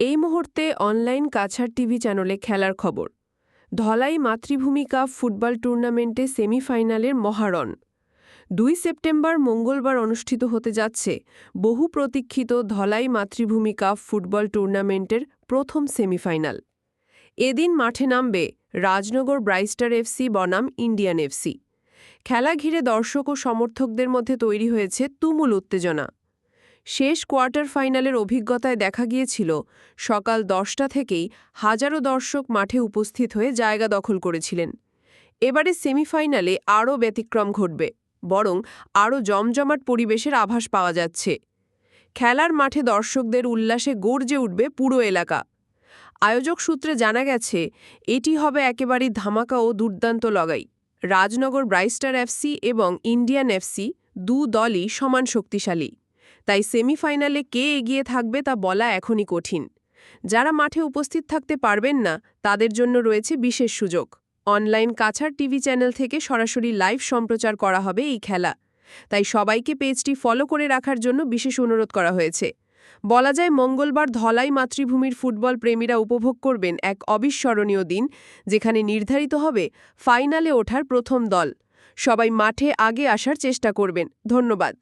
এই মুহূর্তে online Cachar TV চ্যানেলে খেলার খবর। ধলাই মাতৃভূমি কাপ ফুটবল টুর্নামেন্টে সেমিফাইনালের মহারণ। দুই সেপ্টেম্বর মঙ্গলবার অনুষ্ঠিত হতে যাচ্ছে বহু প্রতীক্ষিত ধলাই মাতৃভূমি কাপ ফুটবল টুর্নামেন্টের প্রথম সেমিফাইনাল। এদিন মাঠে নামবে রাজনগর ব্রাইস্টার এফসি, বনাম ইন্ডিয়ান এফসি। খেলা ঘিরে দর্শক ও সমর্থকদের মধ্যে তৈরি হয়েছে তুমুল উত্তেজনা। শেষ কোয়ার্টার ফাইনালের অভিজ্ঞতায় দেখা গিয়েছিল, সকাল দশটা থেকেই হাজারো দর্শক মাঠে উপস্থিত হয়ে জায়গা দখল করেছিলেন। এবারে সেমিফাইনালে আরও ব্যতিক্রম ঘটবে, বরং আরও জমজমাট পরিবেশের আভাস পাওয়া যাচ্ছে। খেলার মাঠে দর্শকদের উল্লাসে গর্জে উঠবে পুরো এলাকা। আয়োজক সূত্রে জানা গেছে, এটি হবে একেবারেই ধামাকা ও দুর্দান্ত লগাই রাজনগর ব্রাইস্টার এফসি এবং ইন্ডিয়ান এফসি দু দলই সমান শক্তিশালী। তাই সেমিফাইনালে কে এগিয়ে থাকবে তা বলা এখনই কঠিন। যারা মাঠে উপস্থিত থাকতে পারবেন না, তাদের জন্য রয়েছে বিশেষ সুযোগ। অনলাইন কাছাড় টিভি চ্যানেল থেকে সরাসরি লাইভ সম্প্রচার করা হবে এই খেলা। তাই সবাইকে পেজটি ফলো করে রাখার জন্য বিশেষ অনুরোধ করা হয়েছে। বলা যায় মঙ্গলবার ধলাই মাতৃভূমির ফুটবল প্রেমীরা উপভোগ করবেন এক অবিস্মরণীয় দিন, যেখানে নির্ধারিত হবে ফাইনালে ওঠার প্রথম দল। সবাই মাঠে আগে আসার চেষ্টা করবেন। ধন্যবাদ।